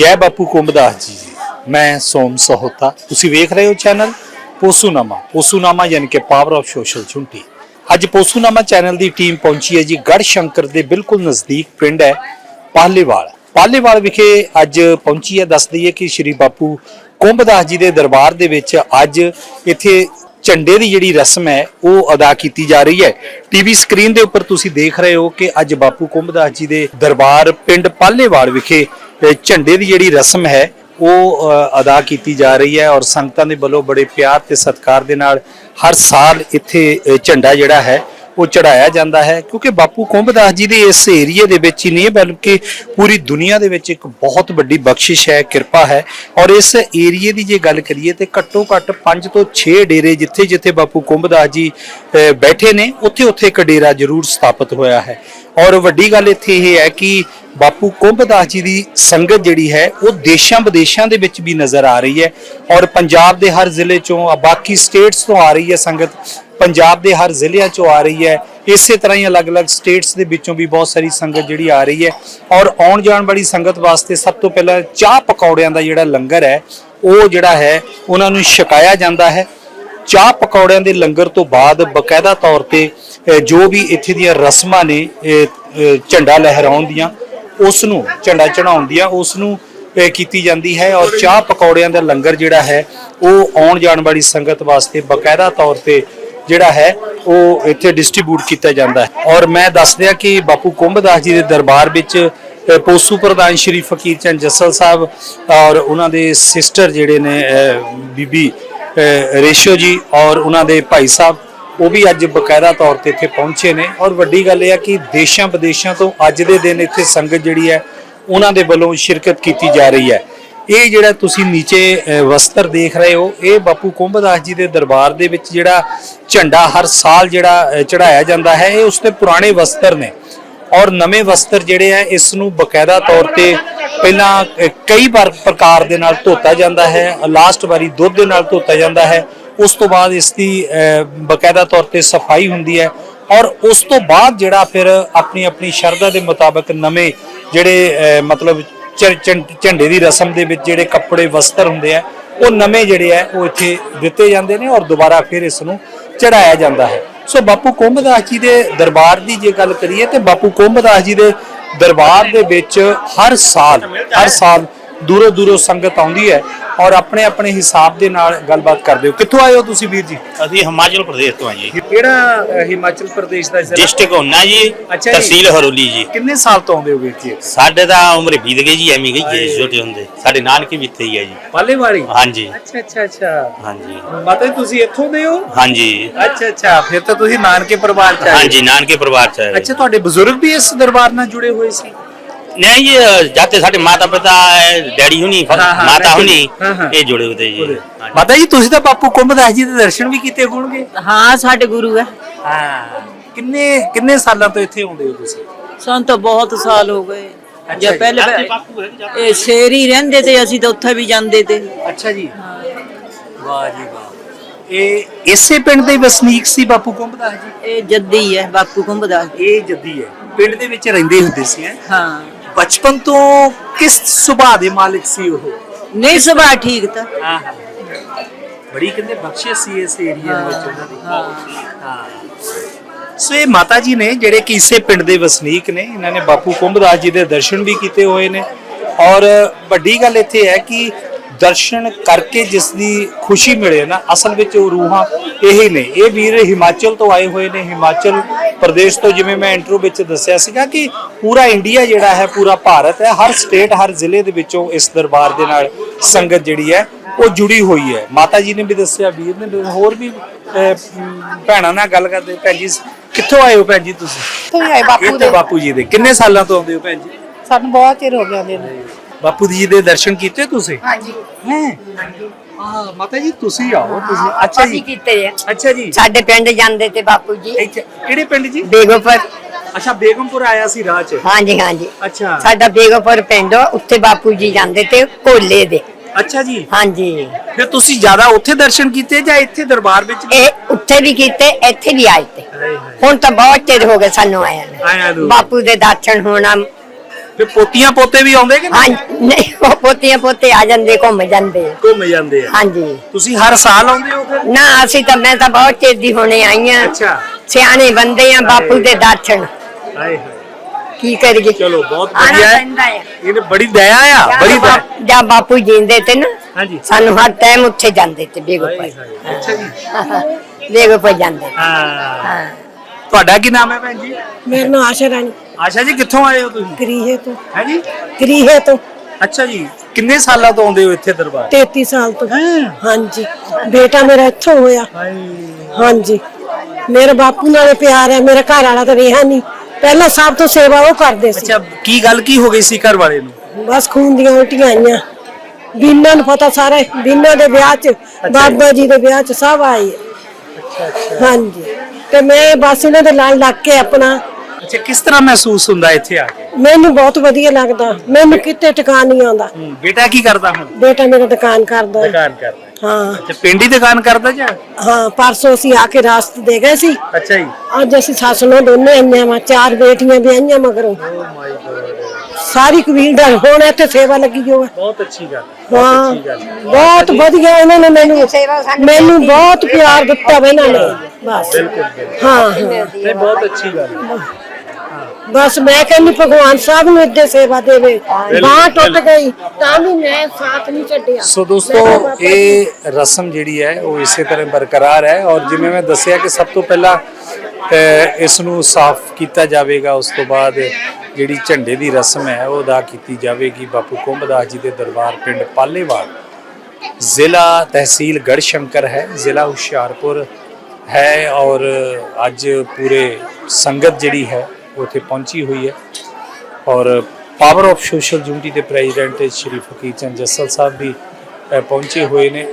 ਜੈ ਬਾਪੂ ਕੁੰਭਦਾਸ ਜੀ। ਮੈਂ ਸੋਮ ਸਹੋਤਾ। ਤੁਸੀਂ ਵੇਖ ਰਹੇ ਹੋ ਚੈਨਲ ਪੋਸੂਨਾਮਾ। ਪੋਸੂਨਾਮਾ ਯਾਨੀ ਕਿ ਪਾਵਰ ਆਫ ਸੋਸ਼ਲ ਝੁੰਟੀ ਅੱਜ ਪੋਸੂਨਾਮਾ ਚੈਨਲ ਦੀ ਟੀਮ ਪਹੁੰਚੀ ਹੈ ਜੀ। ਗੜ ਸ਼ੰਕਰ ਦੇ ਬਿਲਕੁਲ ਨਜ਼ਦੀਕ ਪਿੰਡ ਹੈ ਪਾਲੇਵਾਲ। ਪਾਲੇਵਾਲ ਵਿਖੇ ਅੱਜ ਪਹੁੰਚੀ ਹੈ। ਦੱਸ ਦਈਏ ਕਿ ਸ਼੍ਰੀ ਬਾਪੂ ਕੁੰਭਦਾਸ ਜੀ ਦੇ ਦਰਬਾਰ ਦੇ ਵਿੱਚ ਅੱਜ ਇੱਥੇ ਝੰਡੇ ਦੀ ਜਿਹੜੀ ਰਸਮ ਹੈ, ਉਹ ਅਦਾ ਕੀਤੀ ਜਾ ਰਹੀ ਹੈ। ਟੀਵੀ ਸਕਰੀਨ ਦੇ ਉੱਪਰ ਤੁਸੀਂ ਦੇਖ ਰਹੇ ਹੋ ਕਿ ਅੱਜ ਬਾਪੂ ਕੁੰਭਦਾਸ ਜੀ ਦੇ ਦਰਬਾਰ ਪਿੰਡ ਪਾਲੇਵਾਲ ਵਿਖੇ ਝੰਡੇ ਦੀ ਜਿਹੜੀ ਰਸਮ ਹੈ, ਉਹ ਅਦਾ ਕੀਤੀ ਜਾ ਰਹੀ ਹੈ ਔਰ ਸੰਗਤਾਂ ਦੇ ਵੱਲੋਂ ਬੜੇ ਪਿਆਰ ਤੇ ਸਤਿਕਾਰ ਦੇ ਨਾਲ ਹਰ ਸਾਲ ਇੱਥੇ ਝੰਡਾ ਜਿਹੜਾ ਹੈ ਉਹ ਚੜਾਇਆ ਜਾਂਦਾ ਹੈ, ਕਿਉਂਕਿ ਬਾਪੂ ਕੁੰਭਦਾਸ ਜੀ ਦੇ ਇਸ ਏਰੀਏ ਦੇ ਵਿੱਚ ਹੀ ਨਹੀਂ, ਬਲਕਿ ਪੂਰੀ ਦੁਨੀਆ ਦੇ ਵਿੱਚ ਇੱਕ ਬਹੁਤ ਵੱਡੀ ਬਖਸ਼ਿਸ਼ ਹੈ, ਕਿਰਪਾ ਹੈ। ਔਰ ਇਸ ਏਰੀਏ ਦੀ ਜੇ ਗੱਲ ਕਰੀਏ ਤੇ ਘੱਟੋ ਘੱਟ 5 ਤੋਂ 6 ਡੇਰੇ ਜਿੱਥੇ ਜਿੱਥੇ ਬਾਪੂ ਕੁੰਭਦਾਸ ਜੀ ਬੈਠੇ ਨੇ, ਉੱਥੇ ਉੱਥੇ ਇੱਕ ਡੇਰਾ ਜ਼ਰੂਰ ਸਥਾਪਿਤ ਹੋਇਆ ਹੈ। ਔਰ ਵੱਡੀ ਗੱਲ ਇੱਥੇ ਇਹ ਹੈ ਕਿ ਬਾਪੂ ਕੁੰਭਦਾਸ ਜੀ ਦੀ ਸੰਗਤ ਜਿਹੜੀ ਹੈ, ਉਹ ਦੇਸ਼ਾਂ ਵਿਦੇਸ਼ਾਂ ਦੇ ਵਿੱਚ ਵੀ ਨਜ਼ਰ ਆ ਰਹੀ ਹੈ। ਔਰ ਪੰਜਾਬ ਦੇ ਹਰ ਜ਼ਿਲ੍ਹੇ ਚੋਂ ਬਾਕੀ ਸਟੇਟਸ ਤੋਂ ਆ ਰਹੀ ਹੈ ਸੰਗਤ। ਪੰਜਾਬ ਦੇ ਹਰ ਜ਼ਿਲ੍ਹਿਆਂ ਚੋਂ ਆ ਰਹੀ ਹੈ। ਇਸੇ ਤਰ੍ਹਾਂ ਹੀ ਅਲੱਗ-ਅਲੱਗ ਸਟੇਟਸ ਦੇ ਵਿੱਚੋਂ ਵੀ ਬਹੁਤ ਸਾਰੀ ਸੰਗਤ ਜਿਹੜੀ ਆ ਰਹੀ ਹੈ। ਔਰ ਆਉਣ ਜਾਣ ਵਾਲੀ ਸੰਗਤ ਵਾਸਤੇ ਸਭ ਤੋਂ ਪਹਿਲਾਂ ਚਾਹ ਪਕੌੜਿਆਂ ਦਾ ਜਿਹੜਾ ਲੰਗਰ ਹੈ, ਉਹ ਜਿਹੜਾ ਹੈ, ਉਹਨਾਂ ਨੂੰ ਛਕਾਇਆ ਜਾਂਦਾ ਹੈ। ਚਾਹ ਪਕੌੜਿਆਂ ਦੇ ਲੰਗਰ ਤੋਂ ਬਾਅਦ ਬਕਾਇਦਾ ਤੌਰ ਤੇ ਜੋ ਵੀ ਇੱਥੇ ਦੀਆਂ ਰਸਮਾਂ ਨੇ ਝੰਡਾ ਲਹਿਰਾਉਣ ਦੀਆਂ, ਉਸ ਨੂੰ, ਝੰਡਾ ਚੜਾਉਣ ਦੀਆਂ, ਉਸ ਨੂੰ ਕੀਤੀ ਜਾਂਦੀ ਹੈ। ਔਰ ਚਾਹ ਪਕੌੜਿਆਂ ਦਾ ਲੰਗਰ ਜਿਹੜਾ ਹੈ, ਉਹ ਆਉਣ ਜਾਣ ਵਾਲੀ ਸੰਗਤ ਵਾਸਤੇ ਬਕਾਇਦਾ ਤੌਰ ਤੇ ਜਿਹੜਾ ਹੈ, ਉਹ ਇੱਥੇ ਡਿਸਟ੍ਰੀਬਿਊਟ ਕੀਤਾ ਜਾਂਦਾ ਹੈ। ਔਰ ਮੈਂ ਦੱਸ ਦਿਆਂ ਕਿ ਬਾਪੂ ਕੁੰਭਦਾਸ ਜੀ ਦੇ ਦਰਬਾਰ ਵਿੱਚ ਪੋਸੂ ਪ੍ਰਧਾਨ ਸ਼੍ਰੀ ਫਕੀਰ ਚੰਦ ਜੱਸਲ ਸਾਹਿਬ ਔਰ ਉਹਨਾਂ ਦੇ ਸਿਸਟਰ ਜਿਹੜੇ ਨੇ ਬੀਬੀ ਰੇਸ਼ੋ ਜੀ ਔਰ ਉਹਨਾਂ ਦੇ ਭਾਈ ਸਾਹਿਬ, ਉਹ ਵੀ ਅੱਜ ਬਕਾਇਦਾ ਤੌਰ ਤੇ ਇੱਥੇ ਪਹੁੰਚੇ ਨੇ। ਔਰ ਵੱਡੀ ਗੱਲ ਇਹ ਹੈ ਕਿ ਦੇਸ਼ਾਂ ਵਿਦੇਸ਼ਾਂ ਤੋਂ ਅੱਜ ਦੇ ਦਿਨ ਇੱਥੇ ਸੰਗਤ ਜਿਹੜੀ ਹੈ, ਉਹਨਾਂ ਦੇ ਵੱਲੋਂ ਸ਼ਿਰਕਤ ਕੀਤੀ ਜਾ ਰਹੀ ਹੈ। ਇਹ ਜਿਹੜਾ ਤੁਸੀਂ ਨੀਚੇ ਵਸਤਰ ਦੇਖ ਰਹੇ ਹੋ ਇਹ ਬਾਪੂ ਕੁੰਭਦਾਸ ਜੀ ਦੇ ਦਰਬਾਰ ਦੇ ਵਿੱਚ ਜਿਹੜਾ ਝੰਡਾ ਹਰ ਸਾਲ ਜਿਹੜਾ ਚੜਾਇਆ ਜਾਂਦਾ ਹੈ ਇਹ ਉਸਦੇ ਪੁਰਾਣੇ ਵਸਤਰ ਨੇ। ਔਰ ਨਵੇਂ ਵਸਤਰ ਜਿਹੜੇ ਆ ਇਸ ਨੂੰ ਬਕਾਇਦਾ ਤੌਰ ਤੇ ਪਹਿਲਾਂ ਕਈ ਵਾਰ ਪ੍ਰਕਾਰ ਦੇ ਨਾਲ ਧੋਤਾ ਜਾਂਦਾ ਹੈ ਲਾਸਟ ਵਾਰੀ ਦੁੱਧ ਦੇ ਨਾਲ ਧੋਤਾ ਜਾਂਦਾ ਹੈ ਉਸ ਤੋਂ ਬਾਅਦ ਇਸ ਦੀ ਅਹ, ਬਕਾਇਦਾ ਤੌਰ ਤੇ ਸਫ਼ਾਈ ਹੁੰਦੀ ਹੈ। ਔਰ ਉਸ ਤੋਂ ਬਾਅਦ ਜਿਹੜਾ ਫਿਰ ਆਪਣੀ ਆਪਣੀ ਸ਼ਰਧਾ ਦੇ ਮੁਤਾਬਕ ਨਵੇਂ ਜਿਹੜੇ ਮਤਲਬ ਝੰਡੇ ਦੀ ਰਸਮ ਦੇ ਵਿੱਚ ਜਿਹੜੇ ਕੱਪੜੇ, ਵਸਤਰ ਹੁੰਦੇ ਆ, ਉਹ ਨਵੇਂ ਜਿਹੜੇ ਆ, ਉਹ ਇੱਥੇ ਦਿੱਤੇ ਜਾਂਦੇ ਨੇ ਔਰ ਦੁਬਾਰਾ ਫਿਰ ਇਸ ਨੂੰ ਚੜਾਇਆ ਜਾਂਦਾ ਹੈ। ਸੋ ਬਾਪੂ ਕੁੰਭਦਾਸ ਜੀ ਦੇ ਦਰਬਾਰ ਦੀ ਜੇ ਗੱਲ ਕਰੀਏ ਤੇ ਬਾਪੂ ਕੁੰਭਦਾਸ ਜੀ ਦੇ ਦਰਬਾਰ ਦੇ ਵਿੱਚ ਹਰ ਸਾਲ ਹਰ ਸਾਲ ਦੂਰੋਂ ਦੂਰੋਂ ਸੰਗਤ ਆਉਂਦੀ ਹੈ। ਔਰ ਆਪਣੇ ਆਪਣੇ ਹਿਸਾਬ ਦੇ ਨਾਲ ਗੱਲਬਾਤ ਕਰਦੇ ਹੋ। ਕਿੱਥੋਂ ਆਏ ਹੋ ਤੁਸੀਂ ਵੀਰ ਜੀ? ਅਸੀਂ ਹਿਮਾਚਲ ਪ੍ਰਦੇਸ਼ ਤੋਂ ਆ ਜੀ। ਕਿਹੜਾ ਹਿਮਾਚਲ ਪ੍ਰਦੇਸ਼ ਦਾ ਡਿਸਟ੍ਰਿਕਟ ਹੋਣਾ ਜੀ ਅੱਛਾ ਜੀ। ਤਹਿਸੀਲ ਹਰੋਲੀ ਜੀ। ਕਿੰਨੇ ਸਾਲ ਤੋਂ ਆਉਂਦੇ ਹੋ ਵੀਰ ਜੀ ਸਾਡੇ ਤਾਂ ਉਮਰ ਬੀਤ ਗਈ ਜੀ ਐਵੇਂ ਗਈ ਜੀ ਛੋਟੇ ਹੁੰਦੇ। ਸਾਡੇ ਨਾਨਕੇ ਵੀ ਇੱਥੇ ਹੀ ਆ ਜੀ। ਪਾਲੇ ਵਾਰੀ ਹਾਂਜੀ। ਅੱਛਾ ਅੱਛਾ ਅੱਛਾ। ਹਾਂਜੀ। ਮਾਤਾ ਜੀ ਤੁਸੀਂ ਇੱਥੋਂ ਦੇ ਹੋ? ਹਾਂਜੀ। ਅੱਛਾ ਅੱਛਾ। ਫਿਰ ਤਾਂ ਤੁਸੀਂ ਨਾਨਕੇ ਪਰਿਵਾਰ ਚ ਆਏ ਹਾਂਜੀ ਨਾਨਕੇ ਪਰਿਵਾਰ ਚ ਆਏ। ਅੱਛਾ ਤੁਹਾਡੇ ਬਜ਼ੁਰਗ ਵੀ ਇਸ ਦਰਬਾਰ ਨਾਲ ਜੁੜੇ ਹੋਏ ਸੀ? ਨਹੀਂ ਜੀ ਜਾਤੇ ਸਾਡੇ ਮਾਤਾ ਪਿਤਾ ਡੈਡੀ ਹੁਣੀ ਹਾਂ, ਹਾਂ, ਮਾਤਾ ਵੈਸੇ ਹੁਣੀ ਹੀ। ਹਾਂ, ਹਾਂ। ਇਹ ਜੁੜੇ ਹੋਏ ਜੀ। ਮਾਤਾ ਜੀ ਤੁਸੀਂ ਤਾਂ ਬਾਪੂ ਕੁੰਭਦਾਸ ਜੀ ਦੇ ਦਰਸ਼ਨ ਵੀ ਕੀਤੇ ਹੋਣਗੇ ਹਾਂ ਸਾਡੇ ਗੁਰੂ ਹੈ ਹਾਂ ਕਿੰਨੇ ਕਿੰਨੇ ਸਾਲਾਂ ਤੋਂ ਇੱਥੇ ਆਉਂਦੇ ਹੋ ਤੁਸੀਂ ਸਾਨੂੰ ਤਾਂ ਬਹੁਤ ਸਾਲ ਹੋ ਗਏ ਜੇ। ਪਹਿਲੇ ਜਾਤੇ ਬਾਪੂ ਹੈ ਜੀ, ਜਾਤੇ। ਇਹ ਸ਼ੇਰ ਹੀ ਰਹਿੰਦੇ ਤੇ ਅਸੀਂ ਤਾਂ ਉੱਥੇ ਵੀ ਜਾਂਦੇ ਤੇ ਅੱਛਾ ਜੀ ਵਾਹ ਜੀ ਵਾਹ ਇਹ ਇਸੇ ਪਿੰਡ ਦੇ ਵਸਨੀਕ ਸੀ ਬਾਪੂ ਕੁੰਭਦਾਸ ਜੀ ਇਹ ਜੱਦੀ ਹੈ ਬਾਪੂ ਕੁੰਭਦਾਸ ਜੀ। ਇਹ ਜੱਦੀ ਹੈ ਪਿੰਡ ਦੇ ਵਿੱਚ ਰਹਿੰਦੇ ਹੁੰਦੇ ਸੀ ਹੈਂ? ਹਾਂ ਬਚਪਨ ਤੋਂ ਕਿਸ ਸੁਭਾਅ ਦੇ ਮਾਲਕ ਸੀ ਉਹ? ਨਹੀਂ ਸੁਭਾ ਠੀਕ ਤਾਂ। ਹਾਂ ਹਾਂ। ਬੜੀ ਕਹਿੰਦੇ ਬਖਸ਼ਿਸ਼ ਸੀ ਇਸ ਏਰੀਆ ਦੇ ਵਿੱਚ ਉਹਨਾਂ ਦੀ। ਹਾਂ ਸੋ ਇਹ ਮਾਤਾ ਜੀ ਨੇ ਜਿਹੜੇ ਕਿ ਇਸੇ ਪਿੰਡ ਦੇ ਵਸਨੀਕ ਨੇ ਇਹਨਾਂ ਨੇ ਬਾਪੂ ਕੁੰਭਦਾਸ ਜੀ ਦੇ ਦਰਸ਼ਨ ਵੀ ਕੀਤੇ ਹੋਏ ਨੇ। ਔਰ ਵੱਡੀ ਗੱਲ ਇੱਥੇ ਹੈ ਕਿ ਦਰਸ਼ਨ ਕਰਕੇ ਜਿਸ ਦੀ ਖੁਸ਼ੀ ਮਿਲੇ ਨਾ ਅਸਲ ਵਿੱਚ ਉਹ ਰੂਹਾਂ ਇਹੀ ਨੇ। ਇਹ ਵੀਰ ਹਿਮਾਚਲ ਤੋਂ ਆਏ ਹੋਏ ਨੇ। ਹਿਮਾਚਲ ਪ੍ਰਦੇਸ਼ ਤੋਂ ਜਿਵੇਂ ਮੈਂ ਇੰਟਰੋ ਵਿੱਚ ਦੱਸਿਆ ਸੀਗਾ ਕਿ ਪੂਰਾ ਇੰਡੀਆ ਜਿਹੜਾ ਹੈ ਪੂਰਾ ਭਾਰਤ ਹੈ। ਹਰ ਸਟੇਟ ਹਰ ਜ਼ਿਲ੍ਹੇ ਦੇ ਵਿੱਚੋਂ ਇਸ ਦਰਬਾਰ ਦੇ ਨਾਲ ਸੰਗਤ ਜਿਹੜੀ ਹੈ ਉਹ ਜੁੜੀ ਹੋਈ ਹੈ। ਮਾਤਾ ਜੀ ਨੇ ਵੀ ਦੱਸਿਆ ਵੀਰ ਨੇ ਵੀ ਹੋਰ ਵੀ ਭੈਣਾਂ ਨਾਲ ਗੱਲ ਕਰਦੇ। ਭੈਣ ਜੀ ਕਿੱਥੋਂ ਆਏ ਹੋ ਭੈਣ ਜੀ ਤੁਸੀਂ? ਹੀ ਆਏ ਬਾਪੂ ਇੱਥੇ ਦੇ। ਬਾਪੂ ਜੀ ਦੇ। ਕਿੰਨੇ ਸਾਲਾਂ ਤੋਂ ਆਉਂਦੇ ਹੋ ਭੈਣ ਜੀ? ਸਾਨੂੰ ਬਹੁਤ ਚਿਰ ਹੋ ਗਿਆ ਨੇ। ਬਾਪੂ ਜੀ ਦੇ ਦਰਸ਼ਨ ਕੀਤੇ ਤੁਸੀਂ? ਹਾਂਜੀ। ਹੈ? ਮਾਤਾ ਜੀ ਤੁਸੀਂ ਆਓ ਤੁਸੀਂ ਅੱਛਾ ਜੀ। ਅਸੀਂ ਕੀਤੇ ਆ। ਅੱਛਾ ਜੀ। ਸਾਡੇ ਪਿੰਡ ਜਾਂਦੇ ਤੇ ਬਾਪੂ ਜੀ। ਇੱਥੇ ਕਿਹੜੇ ਪਿੰਡ ਜੀ? ਬੇਗੋਪੁਰ ਅੱਛਾ ਬੇਗਮਪੁਰ ਆਇਆ ਸੀ ਰਾਹ 'ਚ। ਹਾਂਜੀ ਹਾਂਜੀ। ਅੱਛਾ। ਸਾਡਾ ਬੇਗੋਪੁਰ ਪਿੰਡ ਆ, ਉੱਥੇ ਬਾਪੂ ਜੀ ਜਾਂਦੇ ਤੇ ਕੋਲੇ ਦੇ। ਅੱਛਾ ਜੀ। ਹਾਂਜੀ। ਫਿਰ ਤੁਸੀਂ ਜ਼ਿਆਦਾ ਉੱਥੇ ਦਰਸ਼ਨ ਕੀਤੇ ਜਾਂ ਇੱਥੇ ਦਰਬਾਰ ਵਿੱਚ? ਇਹ ਉੱਥੇ ਵੀ ਕੀਤੇ ਇੱਥੇ ਵੀ ਆਏ ਤੇ। ਹਾਏ ਹਾਏ। ਹੁਣ ਤਾਂ ਬਹੁਤ ਚਿਰ ਹੋ ਗਏ ਸਾਨੂੰ ਆਇਆ ਆਇਆਂ ਨੂੰ। ਬਾਪੂ ਦੇ ਦਰਸ਼ਨ ਹੋਣਾ ਫਿਰ ਪੋਤੀਆਂ ਪੋਤੇ ਵੀ ਆਉਂਦੇ ਕਿ ਹਾਂ ਨਹੀਂ ਉਹ ਪੋਤੀਆਂ ਪੋਤੇ ਆ ਜਾਂਦੇ ਘੁੰਮ ਜਾਂਦੇ ਘੁੰਮ ਜਾਂਦੇ ਆ। ਹਾਂਜੀ। ਤੁਸੀਂ ਹਰ ਸਾਲ ਆਉਂਦੇ ਹੋ ਫਿਰ? ਨਾ ਅਸੀਂ ਤਾਂ ਮੈਂ ਤਾਂ ਬਹੁਤ ਚਿਰ ਦੀ ਹੁਣੇ ਆਈ ਆ। ਅੱਛਾ। ਸਿਆਣੇ ਬੰਦੇ ਆ ਬਾਪੂ ਦੇ ਦਰਸ਼ਨ ਹਾਏ। ਹਾਏ। ਕੀ ਕਰੀਏ? ਚਲੋ ਬਹੁਤ ਆਉਣਾ ਵਧੀਆ ਹੈ। ਪੈਂਦਾ ਆ। ਇਹਨੇ ਬੜੀ ਦਇਆ ਆ ਬੜੀ ਜਾਂ ਦਇਆ। ਬਾਪ- ਜਾਂ ਬਾਪੂ ਜੀਂਦੇ ਤੇ ਨਾ ਹਾਂਜੀ। ਸਾਨੂੰ ਹਰ ਟਾਈਮ ਉੱਥੇ ਜਾਂਦੇ ਤੇ ਬੇਗੋ ਹਾਏ ਪਈ ਹਾਏ। ਅੱਛਾ ਜੀ। ਬੇਗੋ ਪਈ ਜਾਂਦੇ। ਤੇ। ਹਾਂ। ਹਾਂ। ਤੁਹਾਡਾ ਕੀ ਨਾਮ ਹੈ ਭੈਣ ਜੀ? ਮੇਰਾ ਨਾਮ ਆਸ਼ਾ ਰਾਣੀ। ਆਸ਼ਾ ਜੀ ਕਿੱਥੋਂ ਆਏ ਹੋ ਤੁਸੀਂ? ਕਰੀਹੇ ਤੋਂ। ਹੈ ਜੀ? ਕਰੀਹੇ ਤੋਂ। ਅੱਛਾ ਜੀ ਕਿੰਨੇ ਸਾਲਾਂ ਤੋਂ ਆਉਂਦੇ ਹੋ ਇੱਥੇ ਦਰਬਾਰ? 33 ਸਾਲ ਤੋਂ। ਹੈਂ? ਹਾਂਜੀ। ਬੇਟਾ ਮੇਰਾ ਇੱਥੋਂ ਹੋਇਆ। ਹਾਂਜੀ। ਮੇਰੇ ਬਾਪੂ ਨਾਲ ਪਿਆਰ ਹੈ ਮੇਰਾ ਘਰ ਵਾਲਾ ਤਾਂ ਰਿਹਾ ਨਹੀਂ। ਪਹਿਲਾਂ ਸਭ ਤੋਂ ਸੇਵਾ ਉਹ ਕਰਦੇ ਸੀ। ਅੱਛਾ ਕੀ ਗੱਲ ਕੀ ਹੋ ਗਈ ਸੀ ਘਰ ਵਾਲੇ ਨੂੰ? ਬਸ ਖੂਨ ਦੀਆਂ ਉਲਟੀਆਂ ਆਈਆਂ। ਬੀਨਾ ਨੂੰ ਪਤਾ ਸਾਰੇ ਬੀਨਾ ਦੇ ਵਿਆਹ 'ਚ ਬਾਬਾ ਜੀ ਦੇ ਵਿਆਹ 'ਚ ਸਭ ਆਏ। ਹਾਂਜੀ। ਤੇ ਮੈਂ ਬਸ ਇਹਨਾਂ ਦੇ ਨਾਲ ਲੱਗ ਕੇ ਆਪਣਾ ਅੱਛਾ ਕਿਸ ਤਰ੍ਹਾਂ ਮਹਿਸੂਸ ਹੁੰਦਾ ਇੱਥੇ ਆ ਕੇ? ਮੈਨੂੰ ਬਹੁਤ ਵਧੀਆ ਲੱਗਦਾ। ਮੈਨੂੰ ਕਿਤੇ ਟਿਕਾ ਨਹੀਂ ਆਉਂਦਾ। ਹੂੰ, ਬੇਟਾ ਕੀ ਕਰਦਾ ਹੁਣ? ਬੇਟਾ ਮੇਰਾ ਦੁਕਾਨ ਕਰਦਾ ਹੈ। ਦੁਕਾਨ ਕਰਦਾ ਹਾਂ। ਅੱਛਾ ਪਿੰਡੀ ਦੁਕਾਨ ਕਰਦਾ ਜਾਂ? ਹਾਂ ਪਰਸੋਂ ਅਸੀਂ ਆ ਕੇ ਰਾਸਤ ਦੇ ਗਏ ਸੀ। ਅੱਛਾ ਜੀ। ਅੱਜ ਅਸੀਂ ਸੱਸ ਨੂੰ ਦੋਨੇ ਆਈਆਂ ਵਾ ਚਾਰ ਬੇਟੀਆਂ ਵੀ ਆਈਆਂ ਮਗਰੋਂ। ਗੋਡ ਸਾਰੀ ਕਬੀਲਦਾਰ ਹੁਣ ਇੱਥੇ ਸੇਵਾ ਲੱਗੀ ਜੋ ਹੈ ਬਹੁਤ ਅੱਛੀ ਗੱਲ ਹੈ, ਬਹੁਤ ਹਾਂ ਅੱਛੀ ਗੱਲ ਹੈ। ਬਹੁਤ ਵਧੀਆ ਇਹਨਾਂ ਨੇ ਮੈਨੂੰ ਮੈਨੂੰ ਬਹੁਤ ਪਿਆਰ ਦਿੱਤਾ ਵਾ ਇਹਨਾਂ ਨੇ। ਬਸ ਹਾਂ ਹਾਂ। ਨਹੀਂ ਬਹੁਤ ਅੱਛੀ ਗੱਲ ਬਸ ਮੈਂ ਕਹਿੰਦੀ ਭਗਵਾਨ ਸਾਹਿਬ ਨੂੰ ਇੱਦੇ ਸੇਵਾ ਦੇਵੇ। ਬਾਹ ਟੁੱਟ ਗਈ ਤਾਂ ਵੀ ਮੈਂ ਸਾਥ ਨਹੀਂ ਛੱਡਿਆ। ਸੋ ਦੋਸਤੋ ਇਹ ਰਸਮ ਜਿਹੜੀ ਹੈ ਉਹ ਇਸੇ ਤਰ੍ਹਾਂ ਬਰਕਰਾਰ ਹੈ ਔਰ ਜਿਵੇਂ ਮੈਂ ਦੱਸਿਆ ਕਿ ਸਭ ਤੋਂ ਪਹਿਲਾਂ ਇਸ ਨੂੰ ਸਾਫ਼ ਕੀਤਾ ਜਾਵੇਗਾ ਉਸ ਤੋਂ ਬਾਅਦ ਜਿਹੜੀ ਝੰਡੇ ਦੀ ਰਸਮ ਹੈ ਉਹ ਅਦਾ ਕੀਤੀ ਜਾਵੇਗੀ। ਬਾਪੂ ਕੁੰਭਦਾਸ ਜੀ ਦੇ ਦਰਬਾਰ ਪਿੰਡ ਪਾਲੇਵਾਲ ਜ਼ਿਲ੍ਹਾ ਤਹਿਸੀਲ ਗੜਸ਼ੰਕਰ ਹੈ ਜ਼ਿਲ੍ਹਾ ਹੁਸ਼ਿਆਰਪੁਰ ਹੈ ਔਰ ਅੱਜ ਪੂਰੇ ਸੰਗਤ ਜਿਹੜੀ ਹੈ ਉੱਥੇ ਪਹੁੰਚੀ ਹੋਈ ਹੈ। ਔਰ ਪਾਵਰ ਆਫ ਸੋਸ਼ਲ ਯੂਨਿਟੀ ਦੇ ਪ੍ਰੈਜ਼ੀਡੈਂਟ ਸ਼੍ਰੀ ਫਕੀਰ ਚੰਦ ਜੱਸਲ ਸਾਹਿਬ ਵੀ ਪਹੁੰਚੇ ਹੋਏ ਨੇ।